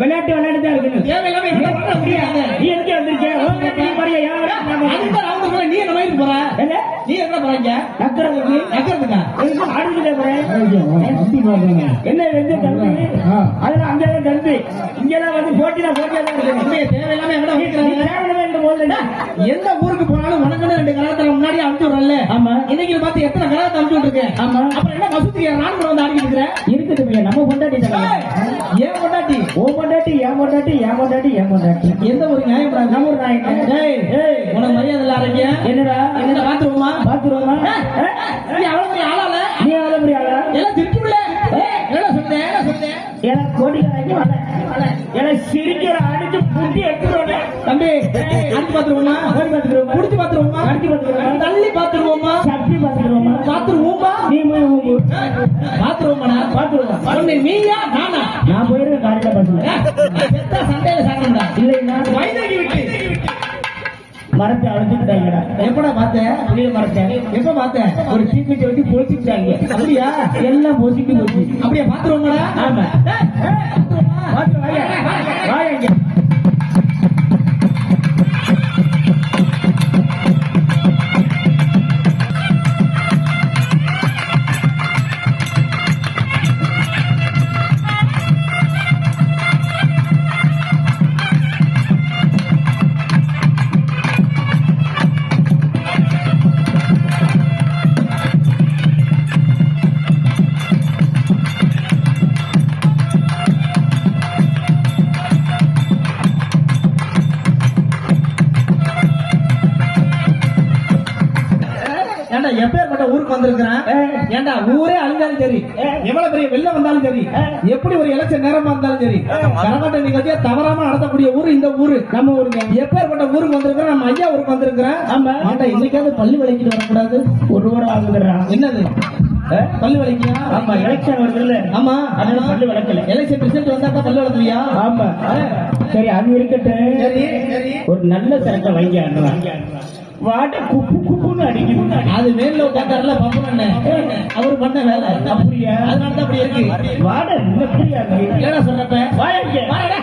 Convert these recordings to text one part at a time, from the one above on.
விளையாட்டு விளையாட்டு தான் முடியாது நீ எதுக்கு வந்திருக்க நீ என்ன மாதிரி போற என்ன? நீ என்ன போறீங்க நக்கறதுக்கு? நக்கிறதுக்கா போறேன்? என்ன தம்பி? ஆ. அதெல்லாம் அங்கதான் தம்பி. இங்கெல்லாம் வந்து போட்டினா போட்டியா தான். தம்பி தேவையில்லாம போதுல. எந்த ஊருக்கு போனாலும் உனக்குன்னு ரெண்டு கலாத்துல முன்னாடி அனுப்பிச்சு விடல ஆமா. இன்னைக்கு பார்த்து எத்தனை கலாத்தை அனுப்பிச்சு விட்டுருக்கேன் ஆமா. அப்புறம் என்ன மசூத்திரியா நான் கூட வந்து ஆடிக்கிட்டு இருக்கிறேன் இருக்குது தம்பி, நம்ம பொண்டாட்டி தானே. ஏன் கொண்டாட்டி உன் பொண்டாட்டி, என் பொண்டாட்டி, என் பொண்டாட்டி, என் பொண்டாட்டி. எந்த ஒரு நியாயம்? நம்ம ஒரு நாயகன். ஏய், ஏய், உனக்கு மரியாதை இல்ல ஆரோக்கிய என்னடா? என்ன பாத்துருவோமா? பாத்துருவோமா? நீ அவ்வளவு பெரிய ஆளால நீ அவ்வளவு பெரிய ஆளா? எல்லாம் திருப்பிவிட என்ன சொன்னேன் என்ன சொன்னேன் எனக்கு கோடிக்கணக்கு வர எனக்கு சிரிக்கிற அடிச்சு புட்டி எடுத்துருவேன் தம்பி அடிச்சு பாத்துருவோமா? பாத்துருவோமா? குடிச்சு பாத்துருவோமா பாத்துருவோமா தள்ளி பாத்துருவோமா சப்பி பாத்துருவோமா பாத்துருவோமா நீ போய் ஊம்பு. பாத்துருவோமாடா பாத்துருவோம் சொன்னேன் நீயா நானா? நான் போயிருக்கேன் காலையில செத்தா சண்டையில சாப்பிடா இல்லைன்னா விட்டு மரத்தை அழைச்சிட்டாங்கடா எப்படா பார்த்தேன் புளிய மரத்தை. எப்ப பார்த்தேன் ஒரு தீப்பிட்டு வச்சு பொழிச்சுட்டாங்க அப்படியா? எல்லாம் பொசிட்டு போச்சு. அப்படியே பாத்துருவோமாடா ஆமா. பாத்து வாயா ஏன்டா எப்பேற்பட்ட ஊருக்கு வந்திருக்கிறேன்? ஏன்டா ஊரே அழிஞ்சாலும் சரி. எவ்வளவு பெரிய வெள்ளம் வந்தாலும் சரி. எப்படி ஒரு எலெக்ஷன் நேரமா இருந்தாலும் சரி. கரகாட்ட நிகழ்ச்சியை தவறாம நடத்தக்கூடிய ஊரு இந்த ஊரு. நம்ம ஊருங்க. எப்பேற்பட்ட ஊருக்கு வந்திருக்கிறேன் நம்ம ஐயா ஊருக்கு வந்திருக்கிறேன். ஆமா. ஆண்டா இன்னைக்காவது பள்ளி விலைக்கு வரக்கூடாது? ஒரு வாரம் ஆகுதுடா என்னது? பள்ளி விலைக்கியா ஆமா எலெக்ஷன் வருதுல்ல. ஆமா. அதனால பல்லு விளக்கல. எலெக்ஷன் ரிசல்ட் வந்தா தான் பள்ளி வளர்த்துவியா ஆமா. சரி அது இருக்கட்டும். சரி சரி. ஒரு நல்ல சரக்கை வாங்கி அண்ணன் வாட்ட குப்பு குப்புன்னு அடிக்குது. அது மேல உட்காந்தாருல பம்பு அவர் பண்ண வேலை. அப்படியா? அதனால தான் அப்படி இருக்கு. வாட எப்படியா என்னடா சொல்றப்ப? வாங்க வாடா,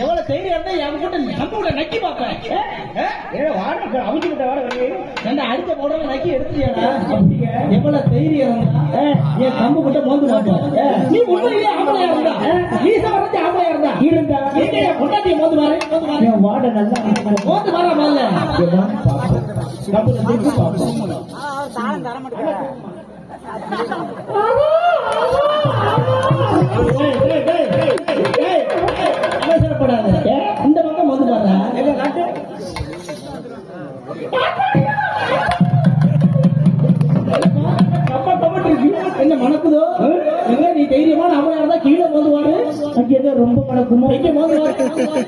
எவ்வளவு தைரியம் இருந்தா என் கூட நம்ம கூட நக்கி பார்ப்பேன். வாட அவங்க கிட்ட வாட வரீங்க என்ன அடிச்ச போடவே நக்கி எடுத்துட்டியாடா? எவ்வளவு தைரியம் இருந்தா என் கம்பு கிட்ட மோந்து பார்ப்பேன். நீ உண்மையிலேயே ஆம்பளையா இருந்தா? நீ சமரத்தி ஆம்பளையா இருந்தா? இருந்தா? எங்க என் பொண்டாட்டிய மோந்து பாரு மோந்து பாரு. என் வாட நல்லா மோந்து பாரு முதல்ல. கம்புல திருப்பி பார்ப்போம். ஏய், என்ன மணக்குதோ? எங்க நீ தைரியமான ஆம்பளையா இருந்தா கீழே மோந்து பாரு அங்க ரொம்ப மணக்குமோ? எங்க மோந்து பாரு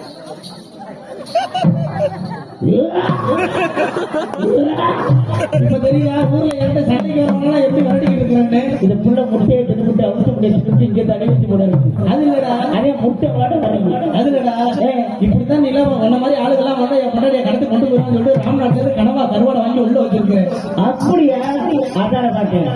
இப்ப தெரியுதா? ஊர்ல எந்த எப்படி விரட்டிக்கிட்டு இருக்கிறான்னு இது புள்ள முட்டையை தின்னுட்டு அவுத்து முடியாது சுட்டு இங்க தடை வச்சு போட அது இல்லடா. அதே முட்டை வாட வரீங்க இப்படித்தான் நிலவரம் உன்ன மாதிரி ஆளுகள்லாம் வந்தா என் பொண்டாட்டியை கடத்தி கொண்டு போயிருவான்னு சொல்லிட்டு ராம்நாட்ல கனவா கருவாடை வாங்கி உள்ள வச்சிருக்கு. அப்படியா? அதான பார்த்தேன்